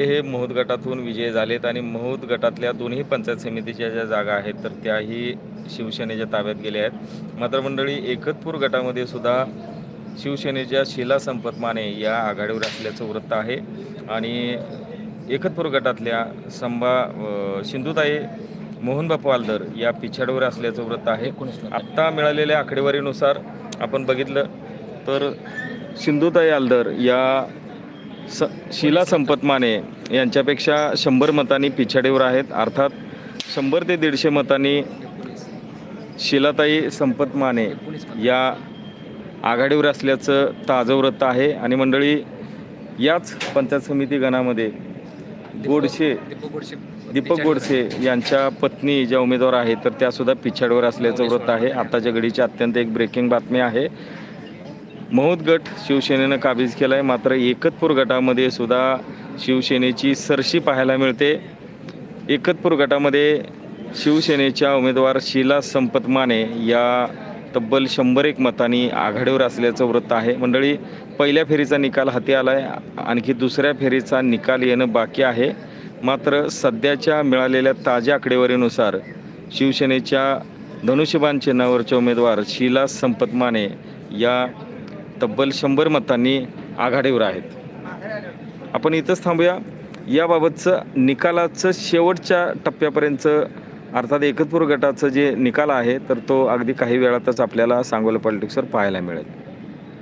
हे महूद गटातून विजय झालेत आणि महूद गटातल्या दोन्ही पंचायत समितीच्या ज्या जागा आहेत तर त्याही शिवसेनेच्या ताब्यात गेल्या आहेत. मात्र मंडळी एकतपूर गटामध्ये सुद्धा शिवसेनेच्या शिला संपत माने या आघाडीवर असल्याचं वृत्त आहे. आणि एकतपूर गटातल्या संभा सिंधुताई मोहनबापू आलदर या पिछाडीवर असल्याचं वृत्त आहे. आत्ता मिळालेल्या आकडेवारीनुसार आपण बघितलं तर सिंधुताई आलदर या स शिला संपत माने यांच्यापेक्षा शंभर मतांनी पिछाडीवर आहेत. अर्थात शंभर ते दीडशे मतांनी शिलाताई संपत माने या आघाडीवर असल्याचं ताजं वृत्त आहे. आणि मंडळी याच पंचायत समिती गणामध्ये गोडसे दीपक गोडसे यांच्या पत्नी ज्या उमेदवार आहेत तर त्यासुद्धा पिछाडीवर असल्याचं वृत्त आहे. आताच्या घडीची अत्यंत एक ब्रेकिंग बातमी आहे. महूद गट शिवसेनेनं काबीज केला आहे मात्र एकतपूर गटामध्ये सुद्धा शिवसेनेची सरशी पाहायला मिळते. एकतपूर गटामध्ये शिवसेनेच्या उमेदवार शीला संपत माने या तब्बल शंभर एक मतांनी आघाडीवर असल्याचं वृत्त आहे. मंडळी पहिल्या फेरीचा निकाल हाती आला आहे आणखी दुसऱ्या फेरीचा निकाल येणं बाकी आहे. मात्र सध्याच्या मिळालेल्या ताज्या आकडेवारीनुसार शिवसेनेच्या धनुष्यबान चिन्हावरच्या उमेदवार शीला संपत माने या तब्बल शंभर मतांनी आघाडीवर आहेत. आपण इथंच थांबूया. याबाबतचं निकालाचं शेवटच्या टप्प्यापर्यंतचं अर्थात एकतपूर गटाचं जे निकाल आहे तर तो अगदी काही वेळातच आपल्याला सांगोला पॉलिटिक्सवर पाहायला मिळेल.